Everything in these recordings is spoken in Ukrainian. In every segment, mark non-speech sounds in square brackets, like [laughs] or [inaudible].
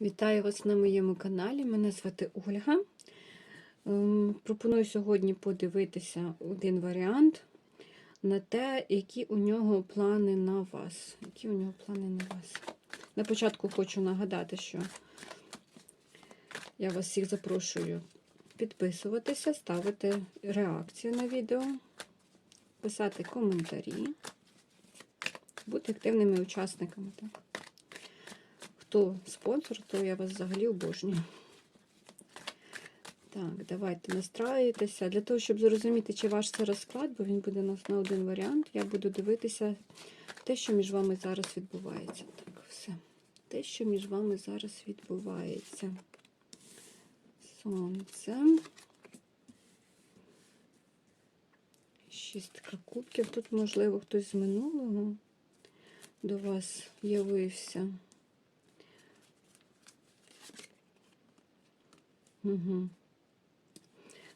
Вітаю вас на моєму каналі. Мене звати Ольга. Ем, Пропоную сьогодні подивитися один варіант на те, які у нього плани на вас. Які у нього плани на вас. На початку хочу нагадати, що я вас всіх запрошую підписуватися, ставити реакцію на відео, писати коментарі, бути активними учасниками. Так? Хто спонсор, то я вас взагалі обожнюю. Так, давайте настраюйтеся. Для того, щоб зрозуміти, чи ваш це розклад, бо він буде у нас на один варіант, я буду дивитися те, що між вами зараз відбувається. Так, все. Те, що між вами зараз відбувається. Сонце. Шістка кубків. Тут, можливо, хтось з минулого до вас явився. Угу.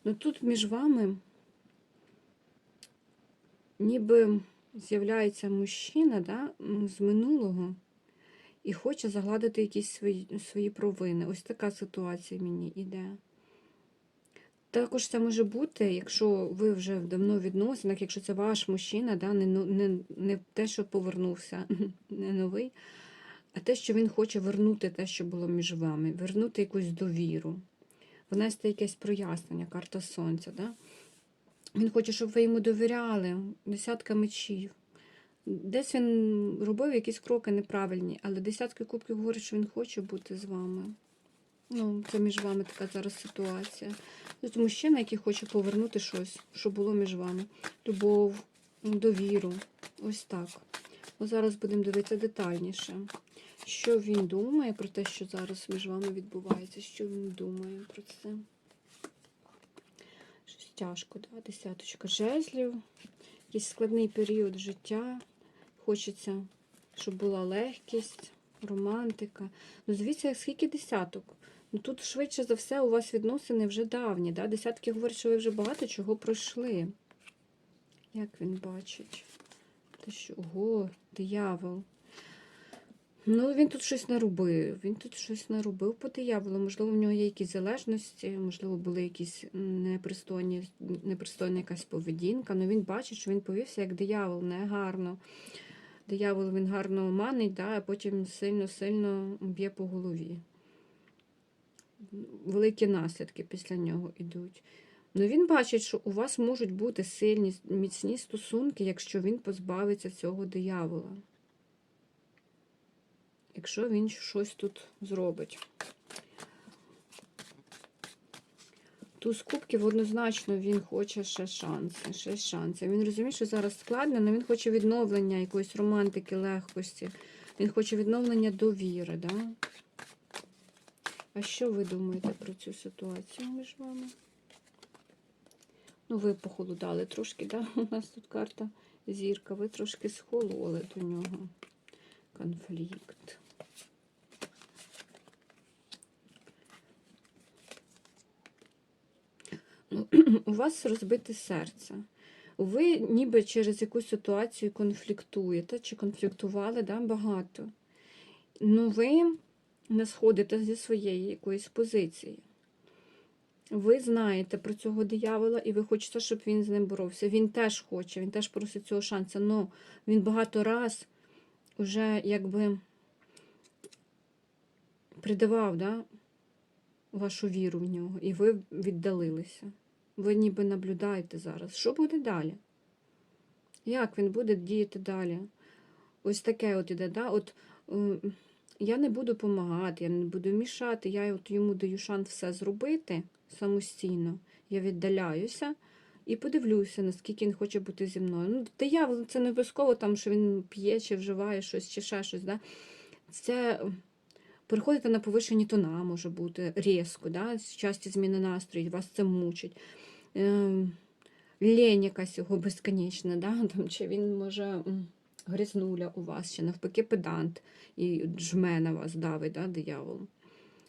Ну тут між вами ніби з'являється мужчина да, з минулого і хоче загладити якісь свої, свої провини. Ось така ситуація мені йде. Також це може бути, якщо ви вже давно в відносинах, якщо це ваш мужчина, да, не, не, не те, що повернувся, [laughs] не новий, а те, що він хоче вернути те, що було між вами, вернути якусь довіру внести якесь прояснення, карта сонця. Да? Він хоче, щоб ви йому довіряли, десятка мечів. Десь він робив якісь кроки неправильні, але десятки кубків говорить, що він хоче бути з вами. Ну, Це між вами така зараз ситуація. Тут мужчина, який хоче повернути щось, що було між вами. Любов, довіру. Ось так. Ось зараз будемо дивитися детальніше. Що він думає про те, що зараз між вами відбувається? Що він думає про це? Щось тяжко, да? десяточка жезлів. Якийсь складний період життя. Хочеться, щоб була легкість, романтика. Ну, звідси, скільки десяток? Ну тут швидше за все у вас відносини вже давні. Да? Десятки говорять, що ви вже багато чого пройшли. Як він бачить? Те, що, ого, диявол. Ну, він тут щось наробив. Він тут щось наробив по дияволу. Можливо, в нього є якісь залежності, можливо, були якісь непристойні, непристойна якась поведінка. Ну він бачить, що він повівся як диявол, негарно. Диявол він гарно манить, да, а потім сильно-сильно б'є по голові. Великі наслідки після нього йдуть. Ну, він бачить, що у вас можуть бути сильні, міцні стосунки, якщо він позбавиться цього диявола якщо він щось тут зробить. Туз кубків однозначно він хоче ще шанси, ще шанси. Він розуміє, що зараз складно, але він хоче відновлення якоїсь романтики, легкості. Він хоче відновлення довіри. Да? А що ви думаєте про цю ситуацію між вами? Ну, ви похолодали трошки, да? У нас тут карта зірка, ви трошки схололи до нього. Конфлікт. Ну, у вас розбите серце. Ви ніби через якусь ситуацію конфліктуєте, чи конфліктували да, багато. Ну, ви не сходите зі своєї якоїсь позиції. Ви знаєте про цього диявола, і ви хочете, щоб він з ним боровся. Він теж хоче, він теж просить цього шансу. але він багато раз вже якби придавав да, вашу віру в нього, і ви віддалилися. Ви ніби наблюдаєте зараз. Що буде далі? Як він буде діяти далі? Ось таке от іде, да? От е, я не буду допомагати, я не буду мішати, я от йому даю шанс все зробити самостійно. Я віддаляюся і подивлюся, наскільки він хоче бути зі мною. Ну, диявол, це не обов'язково, там, що він п'є, чи вживає щось, чи ще щось. Да? Це переходити на повишені тона, може бути різко, да? часті зміни настрою, вас це мучить. Ем, лень якась його безконечна, да? [laughs] Там, чи він може грізнуля у вас, чи навпаки педант і жме на вас давить, да, диявол.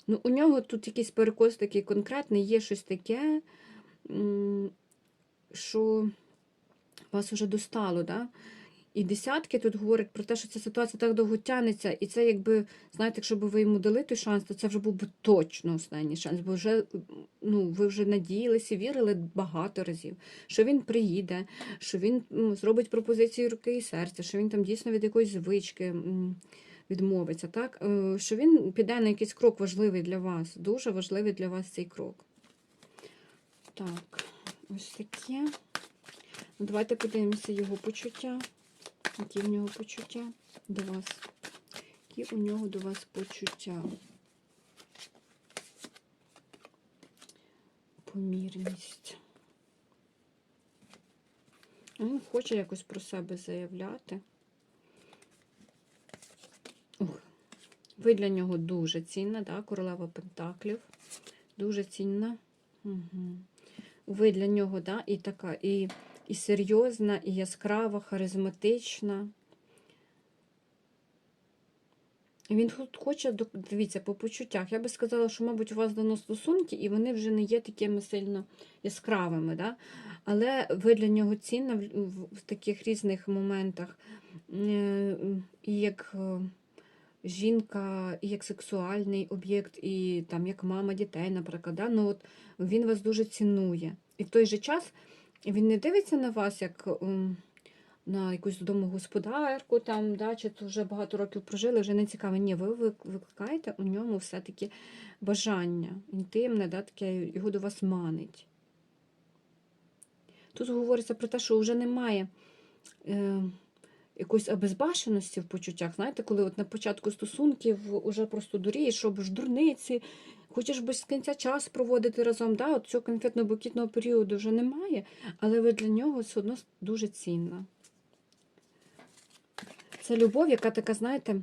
Ну, У нього тут якийсь перекос такий конкретний, є щось таке, що вас вже достало. Да? І десятки тут говорять про те, що ця ситуація так довго тягнеться, і це якби, знаєте, якщо б ви йому дали той шанс, то це вже був би точно останній шанс, бо вже ну, ви вже надіялися, вірили багато разів, що він приїде, що він зробить пропозицію руки і серця, що він там дійсно від якоїсь звички відмовиться, так? Е, що він піде на якийсь крок важливий для вас, дуже важливий для вас цей крок. Так, ось таке. Ну, Давайте подивимося його почуття. Які в нього почуття до вас? Які у нього до вас почуття? Помірність. Він хоче якось про себе заявляти. Ух. Ви для нього дуже цінна, да? королева Пентаклів. Дуже цінна. Угу. Ви для нього, да, і така, і, і серйозна, і яскрава, харизматична. Він хоче, дивіться, по почуттях. Я би сказала, що, мабуть, у вас давно стосунки, і вони вже не є такими сильно яскравими. Да? Але ви для нього цінна в таких різних моментах. Е, І як е, жінка, і як сексуальний об'єкт, і там як мама дітей, наприклад. Да? Ну, от він вас дуже цінує. І в той же час він не дивиться на вас як на якусь домогосподарку, там, да, чи то вже багато років прожили, вже не цікаво. Ні, ви вик- викликаєте у ньому все-таки бажання інтимне, да, таке його до вас манить. Тут говориться про те, що вже немає е, якоїсь обезбашеності в почуттях. Знаєте, коли от на початку стосунків уже просто дурієш, щоб дурниці, хочеш без кінця час проводити разом. Да? От цього конфетно-букітного періоду вже немає, але ви для нього все одно дуже цінна. Це любов, яка така, знаєте,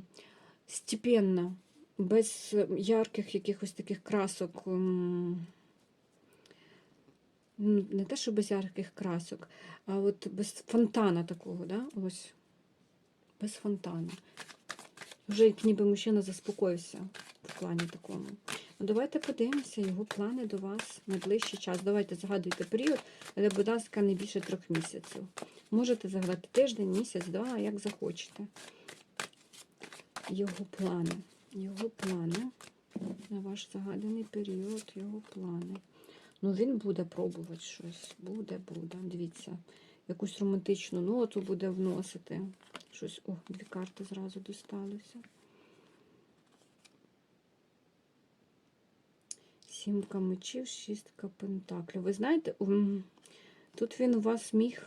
степенна, без е, ярких якихось таких красок. ну, Не те, що без ярких красок, а от без фонтана такого, да? Ось. Без фонтана. Вже як ніби мужчина заспокоївся плані такому. Ну, давайте подивимося його плани до вас на ближчий час. Давайте загадуйте період, але, будь ласка, не більше трьох місяців. Можете загадати тиждень, місяць, два, як захочете. Його плани. Його плани на ваш загаданий період, його плани. Ну, він буде пробувати щось. Буде, буде. Дивіться, якусь романтичну ноту буде вносити. Щось, о, дві карти зразу досталося. Сімка мечів, шістка пентаклів. Ви знаєте, тут він у вас міг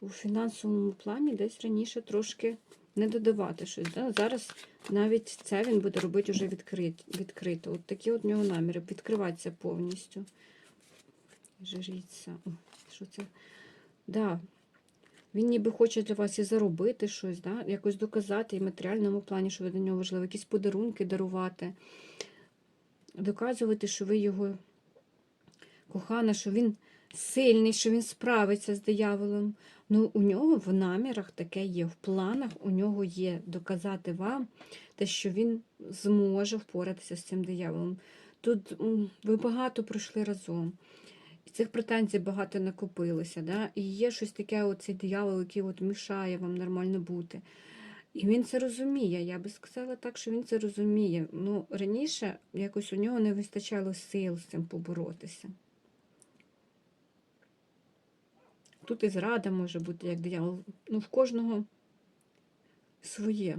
у фінансовому плані десь раніше трошки не додавати щось. Да? Зараз навіть це він буде робити вже відкрито. От такі от нього наміри. Відкриватися повністю. Жріться. О, що це? Да. Він ніби хоче для вас і заробити щось, да? якось доказати і в матеріальному плані, що ви для нього важливо, якісь подарунки дарувати, доказувати, що ви його кохана, що він сильний, що він справиться з дияволом. Ну, у нього в намірах таке є, в планах у нього є доказати вам те, що він зможе впоратися з цим дияволом. Тут ви багато пройшли разом. І цих претензій багато накопилося. Да? І є щось таке, оцей диявол, який от мішає вам нормально бути. І він це розуміє. Я би сказала так, що він це розуміє. Ну, раніше якось у нього не вистачало сил з цим поборотися. Тут і зрада може бути, як диявол. Ну, в кожного своє.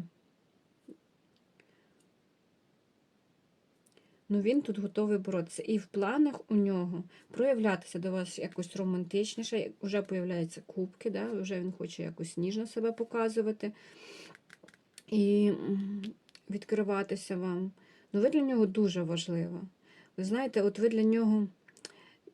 Ну, він тут готовий боротися. І в планах у нього проявлятися до вас якось романтичніше. Вже появляються кубки, да? вже він хоче якось ніжно себе показувати і відкриватися вам. Ну, ви для нього дуже важлива. Ви знаєте, от ви для нього,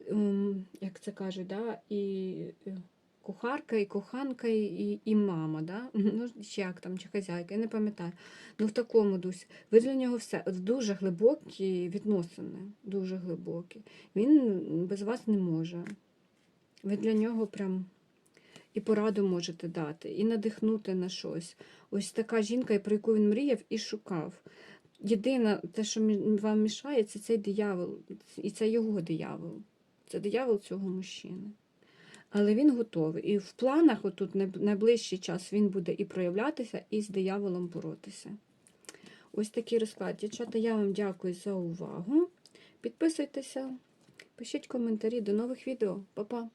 ем, як це кажуть, да? і е, кухарка, і коханка, і, і мама, да? [laughs] ну, чи як там, чи хазяйка, я не пам'ятаю. Ну, в такому дусі. Ви для нього все От дуже глибокі відносини, дуже глибокі. Він без вас не може. Ви для нього прям і пораду можете дати, і надихнути на щось. Ось така жінка, про яку він мріяв і шукав. Єдине, те, що вам мішає, це цей диявол, і це його диявол. Це диявол цього мужчини. але він готовий. І в планах, отут найближчий час, він буде і проявлятися, і з дияволом боротися. Ось такий розклад. Дівчата, я вам дякую за увагу. Підписуйтеся, пишіть коментарі. До нових відео. Па-па!